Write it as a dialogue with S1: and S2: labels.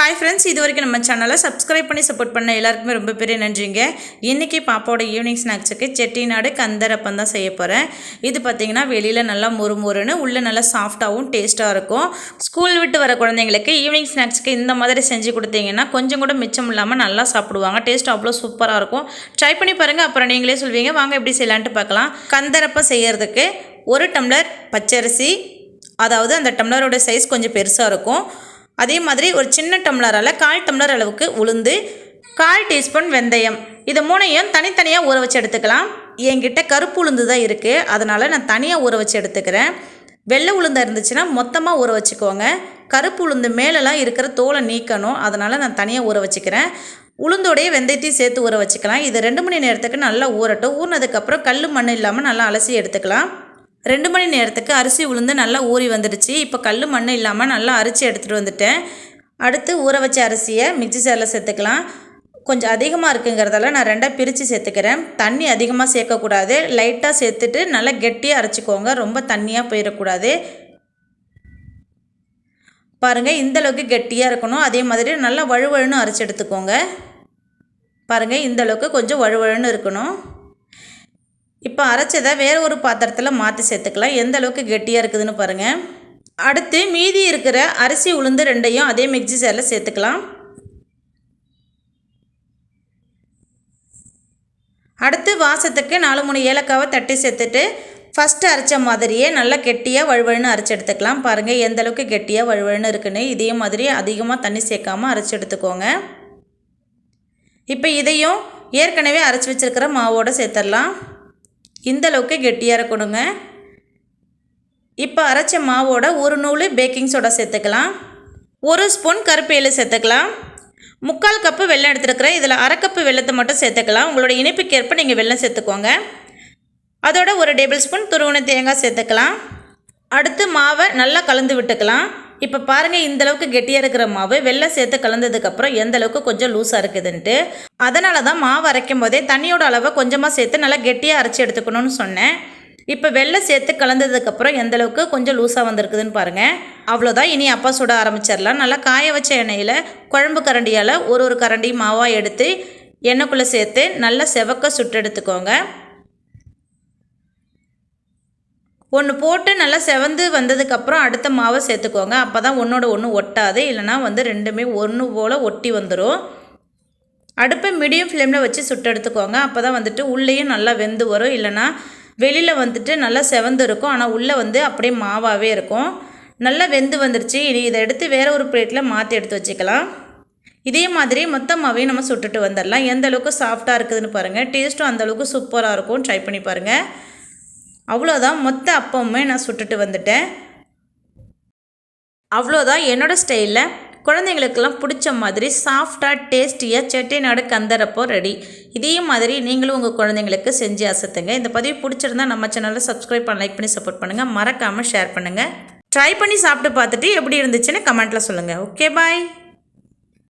S1: Hi friends இது வரைக்கும் நம்ம சேனலை சப்ஸ்கிரைப் பண்ணி சப்போர்ட் பண்ண எல்லாருக்குமே ரொம்ப பெரிய நன்றிங்க. இன்றைக்கி பாப்பாவோட ஈவினிங் ஸ்நாக்ஸுக்கு செட்டிநாடு கந்தரப்பம் தான் செய்ய போகிறேன் இது பார்த்திங்கன்னா வெளியில் நல்லா முறுமுறுன்னு உள்ளே நல்லா சாஃப்டாகவும் டேஸ்ட்டாக இருக்கும். ஸ்கூல் விட்டு வர குழந்தைங்களுக்கு ஈவினிங் ஸ்நாக்ஸுக்கு இந்த மாதிரி செஞ்சு கொடுத்தீங்கன்னா கொஞ்சம் கூட மிச்சம் இல்லாமல் நல்லா சாப்பிடுவாங்க. டேஸ்ட் அவ்வளோ சூப்பராக இருக்கும். ட்ரை பண்ணி பாருங்கள் அப்புறம் நீங்களே சொல்வீங்க. வாங்க எப்படி செய்யலான்ட்டு பார்க்கலாம் கந்தரப்பம் செய்கிறதுக்கு ஒரு டம்ளர் பச்சரிசி அதாவது அந்த டம்ளரோட சைஸ் கொஞ்சம் பெருசாக இருக்கும். அதே மாதிரி ஒரு சின்ன டம்ளரால் கால் டம்ளர் அளவுக்கு உளுந்து கால் டீஸ்பூன் வெந்தயம். இது மூணையும் தனித்தனியாக ஊற வச்சு எடுத்துக்கலாம். என்கிட்ட கருப்பு உளுந்து தான் இருக்குது அதனால் நான் தனியாக ஊற வச்சு எடுத்துக்கிறேன். வெள்ளை உளுந்தாக இருந்துச்சுன்னா மொத்தமாக ஊற வச்சுக்கோங்க. கருப்பு உளுந்து மேலெலாம் இருக்கிற தோலை நீக்கணும். அதனால் நான் தனியாக ஊற வச்சுக்கிறேன். உளுந்தோடைய வெந்தயத்தையும் சேர்த்து ஊற வச்சுக்கலாம். இது ரெண்டு மணி நேரத்துக்கு நல்லா ஊறட்டும். ஊறினதுக்கப்புறம் கல் மண் இல்லாமல் நல்லா அலசி எடுத்துக்கலாம். ரெண்டு மணி நேரத்துக்கு அரிசி உளுந்து நல்லா ஊறி வந்துடுச்சு. இப்போ கல் மண் இல்லாமல் நல்லா அரிச்சு எடுத்துகிட்டு வந்துட்டேன். அடுத்து ஊற வச்ச அரிசியை மிக்சி சேரில் சேர்த்துக்கலாம். கொஞ்சம் அதிகமாக இருக்குங்கிறதால நான் ரெண்டாக பிரித்து சேர்த்துக்கிறேன். தண்ணி அதிகமாக சேர்க்கக்கூடாது. லைட்டாக சேர்த்துட்டு நல்லா கெட்டியாக அரைச்சிக்கோங்க. ரொம்ப தண்ணியாக போயிடக்கூடாது. பாருங்கள் இந்தளவுக்கு கெட்டியாக இருக்கணும். அதே மாதிரி நல்லா வழுவழுன்னு அரைச்சி எடுத்துக்கோங்க. பாருங்கள் இந்தளவுக்கு கொஞ்சம் வழுவழுன்னு இருக்கணும். இப்போ அரைச்சதை வேறு ஒரு பாத்திரத்தில் மாற்றி சேர்த்துக்கலாம். எந்த அளவுக்கு கெட்டியாக இருக்குதுன்னு பாருங்கள் அடுத்து மீதி இருக்கிற அரிசி உளுந்து ரெண்டையும் அதே மிக்சி சேரில் சேர்த்துக்கலாம். அடுத்து வாசத்துக்கு நாலு மூணு ஏலக்காவை தட்டி சேர்த்துட்டு ஃபஸ்ட்டு அரைச்ச மாதிரியே நல்லா கெட்டியாக வழுவழுன்னு அரைச்சி எடுத்துக்கலாம். பாருங்கள் எந்த அளவுக்கு கெட்டியாக வழுவழுன்னு இருக்குன்னு. இதே மாதிரி அதிகமாக தண்ணி சேர்க்காமல் அரைச்சி எடுத்துக்கோங்க. இப்போ இதையும் ஏற்கனவே அரைச்சி வச்சுருக்கிற மாவோடு சேர்த்துடலாம். இந்தளவுக்கு கெட்டியாக இருக்கணுங்க. இப்போ அரைச்ச மாவோட ஒரு நூல் பேக்கிங் சோடா சேர்த்துக்கலாம். ஒரு ஸ்பூன் கருப்பு சேர்த்துக்கலாம். முக்கால் கப்பு வெள்ளம் எடுத்துருக்கிறேன். இதில் அரை கப்பு வெள்ளத்தை மட்டும் சேர்த்துக்கலாம். உங்களோட இனிப்புக்கேற்ப நீங்கள் வெள்ளம் சேர்த்துக்கோங்க. அதோட ஒரு டேபிள் ஸ்பூன் துருவன தேங்காய் சேர்த்துக்கலாம். அடுத்து மாவை நல்லா கலந்து விட்டுக்கலாம். இப்போ பாருங்கள் இந்த அளவுக்கு கெட்டியாக இருக்கிற மாவு வெள்ளம் சேர்த்து கலந்ததுக்கப்புறம் எந்த அளவுக்கு கொஞ்சம் லூஸாக இருக்குதுன்ட்டு. அதனால தான் மாவு அரைக்கும் போதே தண்ணியோட அளவை கொஞ்சமாக சேர்த்து நல்லா கெட்டியாக அரைச்சி எடுத்துக்கணும்னு சொன்னேன். இப்போ வெள்ளை சேர்த்து கலந்ததுக்கப்புறம் எந்த அளவுக்கு கொஞ்சம் லூஸாக வந்திருக்குதுன்னு பாருங்கள் அவ்வளோதான் இனி அப்பா சுட ஆரம்பிச்சிடலாம். நல்லா காய வச்ச எண்ணெயில் குழம்பு கரண்டியால் ஒரு ஒரு கரண்டி மாவாக எடுத்து எண்ணெய்க்குள்ளே சேர்த்து நல்லா செவக்க சுட்டு எடுத்துக்கோங்க. ஒன்று போட்டு நல்லா செவந்து வந்ததுக்கப்புறம் அடுத்த மாவை சேர்த்துக்கோங்க. அப்போ தான் ஒன்றோட ஒன்று ஒட்டாது. இல்லைனா வந்து ரெண்டுமே ஒன்று போல் ஒட்டி வந்துடும் அடுப்பை மீடியம் ஃப்ளேமில் வச்சு சுட்டு எடுத்துக்கோங்க. அப்போ தான் வந்துட்டு உள்ளேயும் நல்லா வெந்து வரும். இல்லைனா வெளியில் வந்துட்டு நல்லா செவந்து இருக்கும். ஆனால் உள்ளே வந்து அப்படியே மாவாகவே இருக்கும். நல்லா வெந்து வந்துருச்சு. இனி இதை எடுத்து வேறு ஒரு பிளேட்டில் மாற்றி எடுத்து வச்சுக்கலாம். இதே மாதிரி மொத்த மாவையும் நம்ம சுட்டுட்டு வந்துடலாம். எந்த அளவுக்கு சாஃப்டாக இருக்குதுன்னு பாருங்கள் டேஸ்ட்டும் அந்தளவுக்கு சூப்பராக இருக்கும் ட்ரை பண்ணி பாருங்கள் அவ்வளோதான் மொத்த அப்பவுமே நான் சுட்டுட்டு வந்துட்டேன். அவ்வளோதான் என்னோடய ஸ்டைலில் குழந்தைங்களுக்கெல்லாம் பிடிச்ச மாதிரி சாஃப்டாக டேஸ்டியாக செட்டிநாடு கந்தரப்போ ரெடி இதே மாதிரி நீங்களும் உங்கள் குழந்தைங்களுக்கு செஞ்சு அசத்துங்க. இந்த பதிவு பிடிச்சிருந்தா நம்ம சேனலில் சப்ஸ்கிரைப் பண்ண லைக் பண்ணி சப்போர்ட் பண்ணுங்கள் மறக்காமல் ஷேர் பண்ணுங்கள் ட்ரை பண்ணி சாப்பிட்டு பார்த்துட்டு எப்படி இருந்துச்சுன்னு கமெண்ட்டில் சொல்லுங்கள் ஓகே பாய்